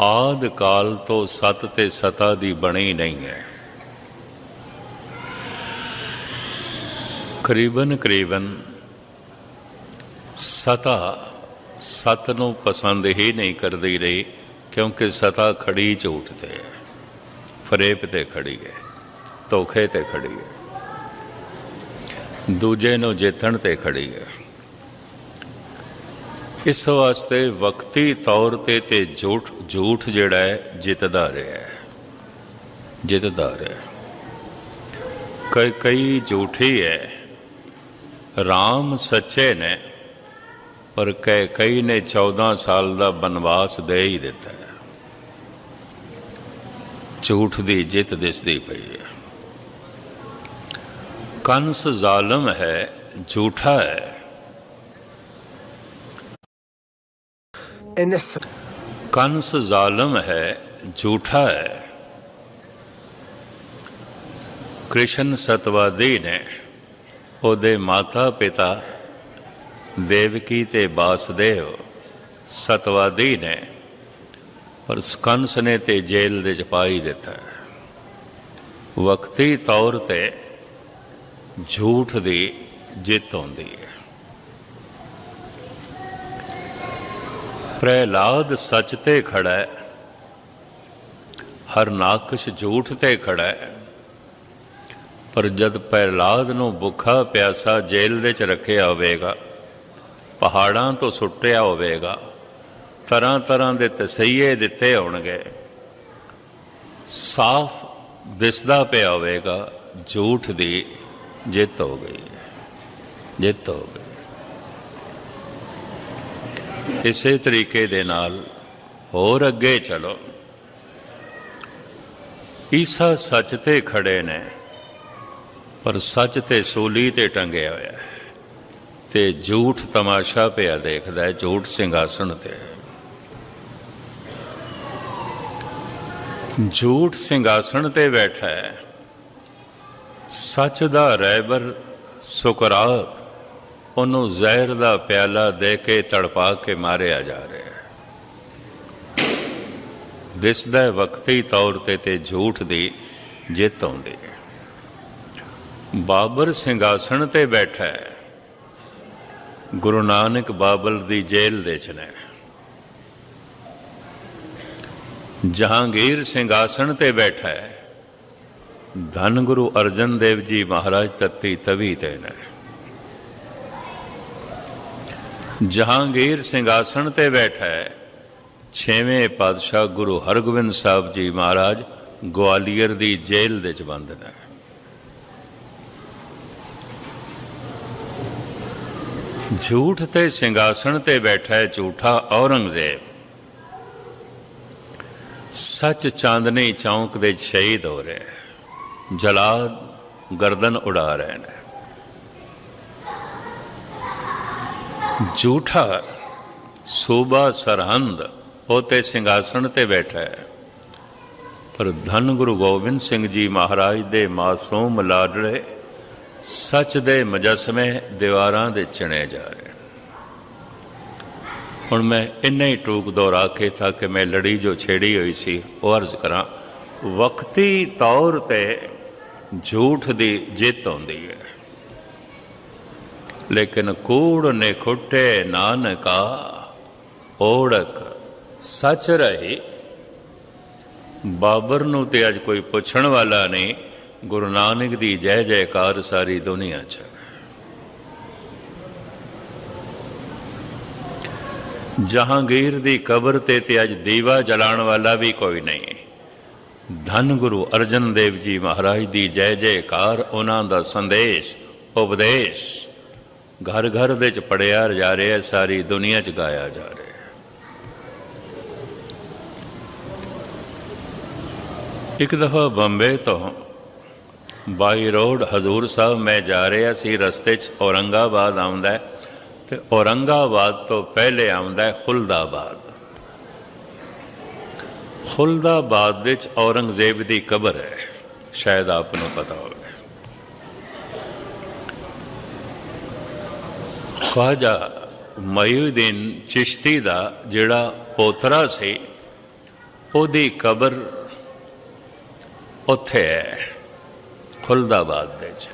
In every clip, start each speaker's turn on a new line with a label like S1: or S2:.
S1: ਆਦ ਕਾਲ ਤੋਂ ਸਤ ਤੇ ਸਤਾ ਦੀ ਬਣੀ ਨਹੀਂ ਹੈ। ਕਰੀਬਨ ਕਰੀਬਨ ਸਤਾ ਸਤ ਨੂੰ ਪਸੰਦ ਹੀ ਨਹੀਂ ਕਰਦੀ ਰਹੀ, ਕਿਉਂਕਿ ਸਤਾ ਖੜੀ ਝੂਠ ਤੇ ਹੈ। ਫਰੇਬ ਤੇ ਖੜੀ ਹੈ, ਧੋਖੇ ਤੇ ਖੜੀ ਹੈ। ਦੂਜੇ ਨੂੰ ਜਿੱਤਣ ਤੇ ਖੜੀ ਹੈ। ਇਸ ਵਾਸਤੇ ਵਕਤੀ ਤੌਰ ਤੇ ਤੇ ਝੂਠ ਝੂਠ ਜਿਹੜਾ ਹੈ ਜਿੱਤਦਾ ਰਿਹਾ ਹੈ? ਜਿੱਤਦਾ ਰਿਹਾ ਕਈ ਕਈ ਝੂਠੀ ਹੈ। ਰਾਮ ਸੱਚੇ ਨੇ, ਪਰ ਕਈ ਕਈ ਨੇ 14 ਸਾਲ ਦਾ ਬਨਵਾਸ ਦੇ ਹੀ ਦਿੱਤਾ ਹੈ। ਝੂਠ ਦੀ ਜਿੱਤ ਦਿਸਦੀ ਪਈ ਹੈ। ਕੰਸ ਜ਼ਾਲਮ ਹੈ, ਝੂਠਾ ਹੈ।
S2: Innocent,
S1: ਕੰਸ ਜ਼ਾਲਮ ਹੈ ਝੂਠਾ ਹੈ। ਕ੍ਰਿਸ਼ਨ ਸਤਵਾਦੀ ਨੇ ਉਹਦੇ ਮਾਤਾ ਪਿਤਾ ਦੇਵਕੀ ਤੇ ਬਾਸਦੇਵ ਸਤਵਾਦੀ ਨੇ ਪਰ ਕੰਸ ਨੇ ਤੇ ਜੇਲ੍ਹ ਦੇ ਚ ਪਾ ਹੀ ਦਿੱਤਾ। ਵਕਤੀ ਤੌਰ ਤੇ ਝੂਠ ਦੀ ਜਿੱਤ ਹੁੰਦੀ ਹੈ। ਪ੍ਰਹਿਲਾਦ ਸੱਚ ਤੇ ਖੜਾ ਹੈ ਹਰਨਾਕਸ਼ ਝੂਠ ਤੇ ਖੜਾ। ਹੈ ਪਰ ਜਦ ਪ੍ਰਹਿਲਾਦ ਨੂੰ ਭੁੱਖਾ ਪਿਆਸਾ ਜੇਲ੍ਹ ਵਿੱਚ ਰੱਖਿਆ ਹੋਵੇਗਾ, ਪਹਾੜਾਂ ਤੋਂ ਸੁੱਟਿਆ ਹੋਵੇਗਾ, ਤਰ੍ਹਾਂ ਤਰ੍ਹਾਂ ਦੇ ਤਸਈਏ ਦਿੱਤੇ ਹੋਣਗੇ, ਸਾਫ਼ ਦਿਸਦਾ ਪਿਆ ਹੋਵੇਗਾ, ਝੂਠ ਦੀ ਜਿੱਤ ਹੋ ਗਈ, ਜਿੱਤ ਹੋ ਗਈ। ਇਸੇ ਤਰੀਕੇ ਦੇ ਨਾਲ ਹੋਰ ਅੱਗੇ ਚਲੋ ਈਸਾ ਸੱਚ ਤੇ ਖੜੇ ਨੇ, ਪਰ ਸੱਚ ਤੇ ਸੂਲੀ ਤੇ ਟੰਗਿਆ ਹੋਇਆ ਹੈ ਤੇ ਝੂਠ ਤਮਾਸ਼ਾ ਪਿਆ ਦੇਖਦਾ ਹੈ, ਝੂਠ ਸਿੰਘਾਸਣ ਤੇ ਹੈ। ਝੂਠ ਸਿੰਘਾਸਣ ਤੇ ਬੈਠਾ ਹੈ ਸੱਚ ਦਾ ਰਹਿਬਰ ਸੁਕਰਾਤ ਉਹਨੂੰ ਜ਼ਹਿਰ ਦਾ ਪਿਆਲਾ ਦੇ ਕੇ ਤੜਪਾ ਕੇ ਮਾਰਿਆ ਜਾ ਰਿਹਾ ਹੈ। ਦਿਸਦਾ ਵਕਤੀ ਤੌਰ ਤੇ ਤੇ ਝੂਠ ਦੀ ਜਿੱਤ ਆਉਂਦੀ ਹੈ। ਬਾਬਰ ਸਿੰਘਾਸਣ ਤੇ ਬੈਠਾ ਹੈ। ਗੁਰੂ ਨਾਨਕ ਬਾਬਲ ਦੀ ਜੇਲ੍ਹ ਦੇ ਚ ਨੇ। ਜਹਾਂਗੀਰ ਸਿੰਘਾਸਣ ਤੇ ਬੈਠਾ ਹੈ। ਧੰਨ ਗੁਰੂ ਅਰਜਨ ਦੇਵ ਜੀ ਮਹਾਰਾਜ ਤਤੀ ਤਵੀ ਤੇ ਨੇ। ਜਹਾਂਗੀਰ ਸਿੰਘਾਸਣ ਤੇ ਬੈਠਾ। ਹੈ ਛੇਵੇਂ ਪਾਤਸ਼ਾਹ ਗੁਰੂ ਹਰਗੋਬਿੰਦ ਸਾਹਿਬ ਜੀ ਮਹਾਰਾਜ ਗਵਾਲੀਅਰ ਦੀ ਜੇਲ੍ਹ ਦੇ ਚ ਬੰਦ ਨੇ। ਝੂਠ ਤੇ ਸਿੰਘਾਸਣ ਤੇ ਬੈਠਾ ਹੈ ਝੂਠਾ ਔਰੰਗਜ਼ੇਬ। ਸੱਚ ਚਾਂਦਨੀ ਚੌਂਕ ਦੇ ਸ਼ਹੀਦ ਹੋ ਰਿਹਾ। ਜਲਾਦ ਗਰਦਨ ਉਡਾ ਰਹੇ ਨੇ। ਝੂਠਾ ਸੂਬਾ ਸਰਹੰਦ ਉਹ ਤੇ ਸਿੰਘਾਸਣ ਤੇ ਬੈਠਾ ਹੈ। ਪਰ ਧੰਨ ਗੁਰੂ ਗੋਬਿੰਦ ਸਿੰਘ ਜੀ ਮਹਾਰਾਜ ਦੇ ਮਾਸੂਮ ਲਾਡਲੇ ਸੱਚ ਦੇ ਮਜਸਮੇ ਦੀਵਾਰਾਂ ਦੇ ਚਿਣੇ ਜਾ ਰਹੇ ਹੁਣ ਮੈਂ ਇੰਨਾ ਹੀ ਟੂਕ ਦੁਹਰਾ ਕੇ ਤਾਂ ਕਿ ਮੈਂ ਲੜੀ ਜੋ ਛੇੜੀ ਹੋਈ ਸੀ, ਉਹ ਅਰਜ਼ ਕਰਾਂ, ਵਕਤੀ ਤੌਰ ਤੇ ਝੂਠ ਦੀ ਜਿੱਤ ਹੁੰਦੀ ਹੈ। ਲੇਕਿਨ ਕੂੜ ਨੇ ਖੁੱਟੇ ਨਾਨਕਾ, ਓੜਕ ਸੱਚ ਰਹੀ। ਬਾਬਰ ਨੂੰ ਤੇ ਅੱਜ ਕੋਈ ਪੁੱਛਣ ਵਾਲਾ ਨਹੀਂ, ਗੁਰੂ ਨਾਨਕ ਦੀ ਜੈ ਜੈਕਾਰ ਸਾਰੀ ਦੁਨੀਆ 'ਚ। ਜਹਾਂਗੀਰ ਦੀ ਕਬਰ ਤੇ ਤੇ ਅੱਜ ਦੀਵਾ ਜਲਾਉਣ ਵਾਲਾ ਵੀ ਕੋਈ ਨਹੀਂ। ਧੰਨ ਗੁਰੂ ਅਰਜਨ ਦੇਵ ਜੀ ਮਹਾਰਾਜ ਦੀ ਜੈ ਜੈਕਾਰ, ਉਹਨਾਂ ਦਾ ਸੰਦੇਸ਼, ਉਪਦੇਸ਼। ਘਰ ਘਰ ਦੇ ਚ ਪੜਿਆ ਜਾ ਰਿਹਾ ਸਾਰੀ ਦੁਨੀਆ ਚ ਗਾਇਆ ਜਾ ਰਿਹਾ ਇੱਕ ਦਫਾ ਬੰਬੇ ਤੋਂ ਬਾਈ ਰੋਡ ਹਜ਼ੂਰ ਸਾਹਿਬ ਮੈਂ ਜਾ ਰਿਹਾ ਸੀ, ਰਸਤੇ 'ਚ ਔਰੰਗਾਬਾਦ ਆਉਂਦਾ ਹੈ ਤੇ ਔਰੰਗਾਬਾਦ ਤੋਂ ਪਹਿਲੇ ਆਉਂਦਾ ਹੈ ਖੁਲਦਾਬਾਦ। ਖੁਲਦਾਬਾਦ ਵਿੱਚ ਔਰੰਗਜ਼ੇਬ ਦੀ ਕਬਰ ਹੈ, ਸ਼ਾਇਦ ਆਪ ਨੂੰ ਪਤਾ ਹੋਵੇ। ਖਵਾਜਾ ਮਯੂਦੀਨ ਚਿਸ਼ਤੀ ਦਾ ਜਿਹੜਾ ਪੋਤਰਾ ਸੀ, ਉਹਦੀ ਕਬਰ ਉੱਥੇ ਹੈ, ਖੁਲਦਾਬਾਦ ਦੇ ਚ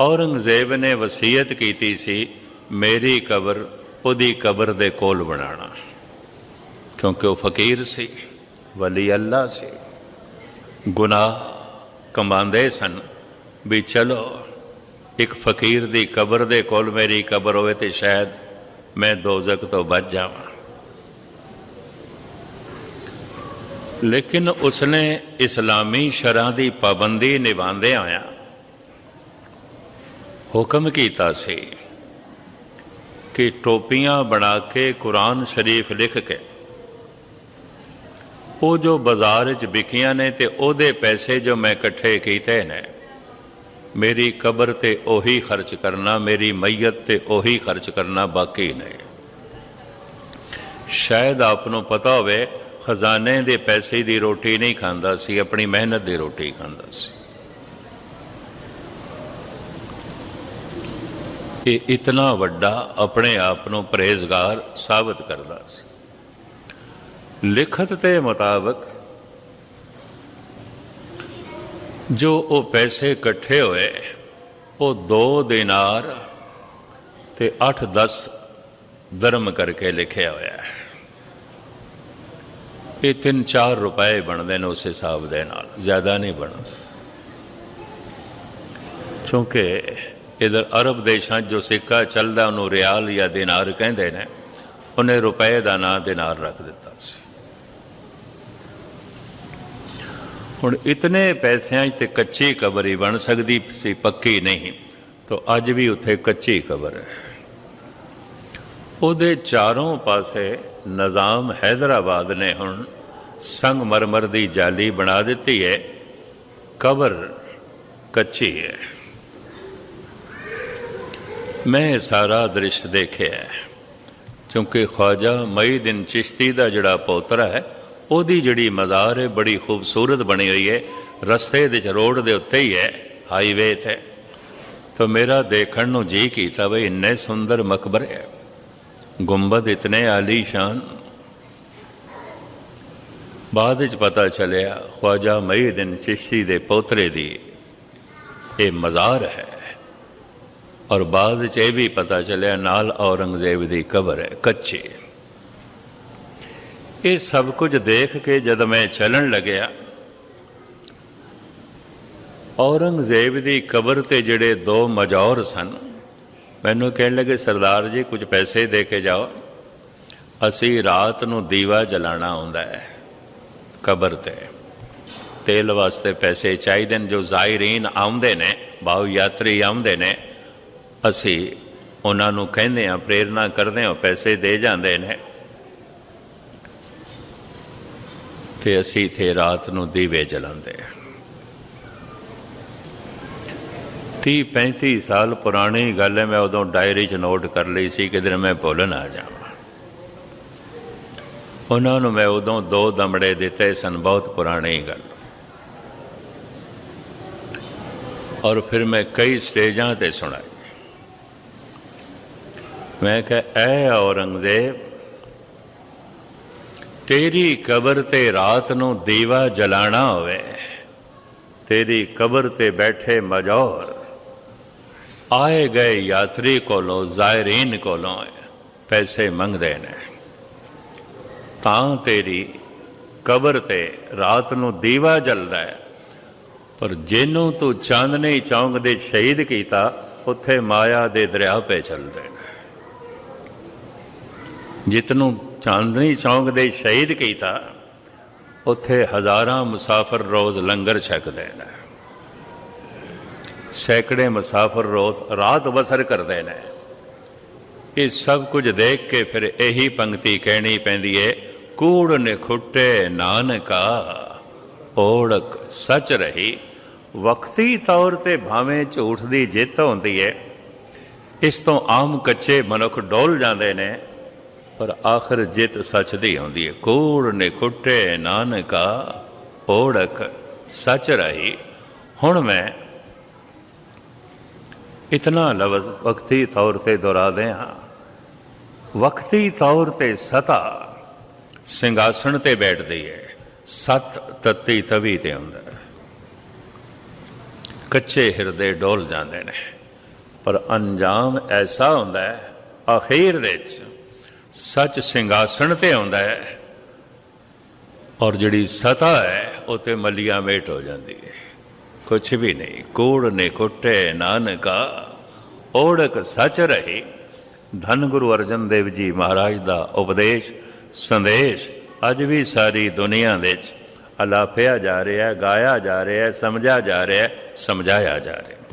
S1: ਔਰੰਗਜ਼ੇਬ ਨੇ ਵਸੀਅਤ ਕੀਤੀ ਸੀ, ਮੇਰੀ ਕਬਰ ਉਹਦੀ ਕਬਰ ਦੇ ਕੋਲ ਬਣਾਉਣਾ। ਕਿਉਂਕਿ ਉਹ ਫਕੀਰ ਸੀ, ਵਲੀ ਅੱਲਾ ਸੀ। ਗੁਨਾਹ ਕਮਾਉਂਦੇ ਸਨ ਵੀ ਚਲੋ ਇੱਕ ਫਕੀਰ ਦੀ ਕਬਰ ਦੇ ਕੋਲ ਮੇਰੀ ਕਬਰ ਹੋਵੇ ਤੇ ਸ਼ਾਇਦ ਮੈਂ ਦੋਜ਼ਖ ਤੋਂ ਬਚ ਜਾਵਾਂ। ਲੇਕਿਨ ਉਸਨੇ ਇਸਲਾਮੀ ਸ਼ਰਾਂ ਦੀ ਪਾਬੰਦੀ ਨਿਭਾਉਂਦੇ ਆਇਆ। ਹੁਕਮ ਕੀਤਾ ਸੀ ਕਿ ਟੋਪੀਆਂ ਬਣਾ ਕੇ ਕੁਰਾਨ ਸ਼ਰੀਫ ਲਿਖ ਕੇ ਉਹ ਜੋ ਬਾਜ਼ਾਰ 'ਚ ਵਿਕੀਆਂ ਨੇ ਤੇ ਉਹਦੇ ਪੈਸੇ ਜੋ ਮੈਂ ਇਕੱਠੇ ਕੀਤੇ ਨੇ ਮੇਰੀ ਕਬਰ ਤੇ ਉਹੀ ਖਰਚ ਕਰਨਾ, ਮੇਰੀ ਮਈਤ ਤੇ ਉਹੀ ਖਰਚ ਕਰਨਾ ਬਾਕੀ ਨੇ। ਸ਼ਾਇਦ ਆਪ ਨੂੰ ਪਤਾ ਹੋਵੇ, ਖਜ਼ਾਨੇ ਦੇ ਪੈਸੇ ਦੀ ਰੋਟੀ ਨਹੀਂ ਖਾਂਦਾ ਸੀ, ਆਪਣੀ ਮਿਹਨਤ ਦੀ ਰੋਟੀ ਖਾਂਦਾ ਸੀ। ਇਹ ਇਤਨਾ ਵੱਡਾ ਆਪਣੇ ਆਪ ਨੂੰ ਪਰਹੇਜ਼ਗਾਰ ਸਾਬਤ ਕਰਦਾ ਸੀ। ਲਿਖਤ ਦੇ ਮੁਤਾਬਕ ਜੋ ਉਹ ਪੈਸੇ ਇਕੱਠੇ ਹੋਏ, ਉਹ 2 ਦਿਨਾਰ ਤੇ 8-10 ਦਰਮ ਕਰਕੇ ਲਿਖਿਆ ਹੋਇਆ ਹੈ। ਇਹ 3-4 ਰੁਪਏ ਬਣਦੇ ਨੇ ਉਸ ਹਿਸਾਬ ਦੇ ਨਾਲ, ਜ਼ਿਆਦਾ ਨਹੀਂ ਬਣਦਾ। ਕਿਉਂਕਿ ਇਧਰ ਅਰਬ ਦੇਸ਼ਾਂ 'ਚ ਜੋ ਸਿੱਕਾ ਚੱਲਦਾ, ਉਹਨੂੰ ਰਿਆਲ ਜਾਂ ਦਿਨਾਰ ਕਹਿੰਦੇ ਨੇ, ਉਹਨੇ ਰੁਪਏ ਦਾ ਨਾਂ ਦਿਨਾਰ ਰੱਖ ਦਿੱਤਾ ਸੀ। ਹੁਣ ਇਤਨੇ ਪੈਸਿਆਂ 'ਚ ਤੇ ਕੱਚੀ ਕਬਰ ਹੀ ਬਣ ਸਕਦੀ ਸੀ, ਪੱਕੀ ਨਹੀਂ। ਤਾਂ ਅੱਜ ਵੀ ਉੱਥੇ ਕੱਚੀ ਕਬਰ ਹੈ। ਉਹਦੇ ਚਾਰੋਂ ਪਾਸੇ ਨਿਜ਼ਾਮ ਹੈਦਰਾਬਾਦ ਨੇ ਹੁਣ ਸੰਗਮਰਮਰ ਦੀ ਜਾਲੀ ਬਣਾ ਦਿੱਤੀ ਹੈ। ਕਬਰ ਕੱਚੀ ਹੈ। ਮੈਂ ਸਾਰਾ ਦ੍ਰਿਸ਼ ਦੇਖਿਆ ਕਿਉਂਕਿ ਖਵਾਜਾ ਮਈ ਦਿਨ ਚਿਸ਼ਤੀ ਦਾ ਜਿਹੜਾ ਪੋਤਰਾ ਹੈ ਉਹਦੀ ਜਿਹੜੀ ਮਜ਼ਾਰ ਹੈ, ਬੜੀ ਖੂਬਸੂਰਤ ਬਣੀ ਹੋਈ ਹੈ। ਰਸਤੇ ਦੇ ਚ ਰੋਡ ਦੇ ਉੱਤੇ ਹੀ ਹੈ ਹਾਈਵੇ ਤੇ। ਤਾਂ ਮੇਰਾ ਦੇਖਣ ਨੂੰ ਜੀ ਕੀਤਾ ਬਈ, ਇੰਨੇ ਸੁੰਦਰ ਮਕਬਰ ਹੈ ਗੁੰਬਦ ਇਤਨੇ ਆਲੀਸ਼ਾਨ ਬਾਅਦ ਵਿੱਚ ਪਤਾ ਚੱਲਿਆ, ਖਵਾਜਾ ਮਈਦਿਨ ਚਿਸ਼ਤੀ ਦੇ ਪੋਤਰੇ ਦੀ ਇਹ ਮਜ਼ਾਰ ਹੈ। ਔਰ ਬਾਅਦ ਚ ਇਹ ਵੀ ਪਤਾ ਚੱਲਿਆ, ਨਾਲ ਔਰੰਗਜ਼ੇਬ ਦੀ ਕਬਰ ਹੈ, ਕੱਚੀ। ਇਹ ਸਭ ਕੁਝ ਦੇਖ ਕੇ ਜਦ ਮੈਂ ਚੱਲਣ ਲੱਗਿਆ, ਔਰੰਗਜ਼ੇਬ ਦੀ ਕਬਰ ਤੇ ਜਿਹੜੇ ਦੋ ਮਜੌਰ ਸਨ, ਮੈਨੂੰ ਕਹਿਣ ਲੱਗੇ, ਸਰਦਾਰ ਜੀ, ਕੁਝ ਪੈਸੇ ਦੇ ਕੇ ਜਾਓ। ਅਸੀਂ ਰਾਤ ਨੂੰ ਦੀਵਾ ਜਲਾਣਾ ਹੁੰਦਾ ਹੈ ਕਬਰ ਤੇ। ਤੇਲ ਵਾਸਤੇ ਪੈਸੇ ਚਾਹੀਦੇ ਨੇ, ਜੋ ਜ਼ਾਇਰੀਨ ਆਉਂਦੇ ਨੇ ਭਾਵ ਯਾਤਰੀ ਆਉਂਦੇ ਨੇ। ਅਸੀਂ ਉਹਨਾਂ ਨੂੰ ਕਹਿੰਦੇ ਆ ਪ੍ਰੇਰਣਾ ਕਰਦੇ ਆ ਪੈਸੇ ਦੇ ਜਾਂਦੇ ਨੇ। ਤੇ ਅਸੀਂ ਇਥੇ ਰਾਤ ਨੂੰ ਦੀਵੇ ਜਲਾਉਂਦੇ ਆ 30 35 ਸਾਲ ਪੁਰਾਣੀ ਗੱਲ ਹੈ, ਮੈਂ ਉਦੋਂ ਡਾਇਰੀ 'ਚ ਨੋਟ ਕਰ ਲਈ ਸੀ ਕਿ ਦਿਨ ਮੈਂ ਭੁੱਲ ਨਾ ਜਾਵਾਂ। ਉਹਨਾਂ ਨੂੰ ਮੈਂ ਉਦੋਂ ਦੋ ਦਮੜੇ ਦਿੱਤੇ ਸਨ, ਬਹੁਤ ਪੁਰਾਣੀ ਗੱਲ। ਔਰ ਫਿਰ ਮੈਂ ਕਈ ਸਟੇਜਾਂ ਤੇ ਸੁਣਾਈ। ਮੈਂ ਕਿਹਾ, ਐ ਔਰੰਗਜ਼ੇਬ ਤੇਰੀ ਕਬਰ ਤੇ ਰਾਤ ਨੂੰ ਦੀਵਾ ਜਲਾਣਾ ਹੋਵੇ, ਤੇਰੀ ਕਬਰ ਤੇ ਬੈਠੇ ਮਜੌਰ, ਆਏ ਗਏ ਯਾਤਰੀ ਕੋਲੋਂ ਜ਼ਾਇਰੀਨ ਕੋਲੋਂ ਪੈਸੇ ਮੰਗਦੇ ਨੇ। ਤਾਂ ਤੇਰੀ ਕਬਰ ਤੇ ਰਾਤ ਨੂੰ ਦੀਵਾ ਜਲਦਾ ਹੈ। ਪਰ ਜਿਹਨੂੰ ਤੂੰ ਚਾਂਦਨੀ ਚੌਂਕ ਦੇ ਸ਼ਹੀਦ ਕੀਤਾ, ਉੱਥੇ ਮਾਇਆ ਦੇ ਦਰਿਆ ਪੇ ਚੱਲਦੇ ਨੇ। ਜਿਤਨੂੰ ਚਾਂਦਨੀ ਚੌਂਕ ਦੇ ਸ਼ਹੀਦ ਕੀਤਾ, ਉੱਥੇ ਹਜ਼ਾਰਾਂ ਮੁਸਾਫਰ ਰੋਜ਼ ਲੰਗਰ ਛਕਦੇ ਨੇ ਸੈਂਕੜੇ ਮੁਸਾਫਰ ਰੋਜ਼ ਰਾਤ ਬਸਰ ਕਰਦੇ ਨੇ। ਇਹ ਸਭ ਕੁਝ ਦੇਖ ਕੇ ਫਿਰ ਇਹੀ ਪੰਕਤੀ ਕਹਿਣੀ ਪੈਂਦੀ ਏ, ਕੂੜ ਨੇ ਖੁੱਟੇ ਨਾਨਕਾ, ਓੜਕ ਸੱਚ ਰਹੀ। ਵਕਤੀ ਤੌਰ ਤੇ ਭਾਵੇਂ ਝੂਠ ਦੀ ਜਿੱਤ ਹੁੰਦੀ ਏ, ਇਸ ਤੋਂ ਆਮ ਕੱਚੇ ਮਨੁੱਖ ਡੋਲ ਜਾਂਦੇ ਨੇ। ਪਰ ਆਖਰ ਜਿੱਤ ਸੱਚ ਦੀ ਹੁੰਦੀ ਹੈ ਕੂੜ ਨੇ ਖੁੱਟੇ ਨਾਨਕਾ ਓੜਕ ਸੱਚ ਰਹੀ। ਹੁਣ ਮੈਂ ਇਤਨਾ ਲਫ਼ਜ਼ ਵਕਤੀ ਤੌਰ ਤੇ ਦੁਹਰਾ ਦੇ ਹਾਂ ਵਕਤੀ ਤੌਰ ਤੇ ਸਤਾ ਸਿੰਘਾਸਣ ਤੇ ਬੈਠਦੀ ਹੈ ਸਤ ਤਤੀ ਤਵੀ ਤੇ ਹੁੰਦਾ। ਕੱਚੇ ਹਿਰਦੇ ਡੋਲ ਜਾਂਦੇ ਨੇ। ਪਰ ਅੰਜਾਮ ਐਸਾ ਹੁੰਦਾ ਹੈ ਅਖੀਰ ਵਿੱਚ ਸੱਚ ਸਿੰਘਾਸਣ ਤੇ ਆਉਂਦਾ ਹੈ ਔਰ ਜਿਹੜੀ ਸਤਾ ਹੈ, ਉਹ ਤੇ ਮਲੀਆਂ ਮੇਟ ਹੋ ਜਾਂਦੀ ਹੈ। ਕੁਛ ਵੀ ਨਹੀਂ, ਕੂੜ ਨੇ ਕੁੱਟੇ ਨਾਨਕਾ, ਓੜਕ ਸੱਚ ਰਹੀ। ਧੰਨ ਗੁਰੂ ਅਰਜਨ ਦੇਵ ਜੀ ਮਹਾਰਾਜ ਦਾ ਉਪਦੇਸ਼, ਸੰਦੇਸ਼, ਅੱਜ ਵੀ ਸਾਰੀ ਦੁਨੀਆ ਵਿੱਚ ਅਲਾਫਿਆ ਜਾ ਰਿਹਾ ਹੈ, ਗਾਇਆ ਜਾ ਰਿਹਾ ਹੈ, ਸਮਝਿਆ ਜਾ ਰਿਹਾ ਹੈ, ਸਮਝਾਇਆ ਜਾ ਰਿਹਾ ਹੈ।